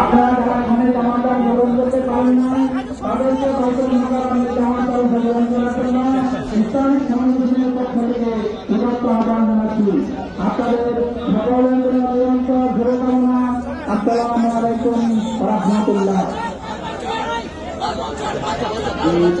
আপনারা যারা ধানের জামাতার গ্রহণ করতে পারেন না। তাদেরকে হয়তো ধানের জামাতার গ্রহণ করার জন্য ইসলামিক সংগঠনের পক্ষ থেকে বিভক্ত আহ্বান জানাচ্ছি। আপনাদের সকলের জন্য নিরন্তর শুভকামনা আসসালামু আলাইকুম রহমতুল্লাহ। ঈদ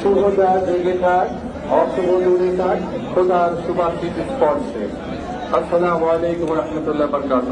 শুভতা জেগে থাক অশুভ দূরে থাক খোদার সুবাসিত স্পর্শে। আসসালামু আলাইকুম রহমতুল্লাহ বরকাত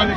Olha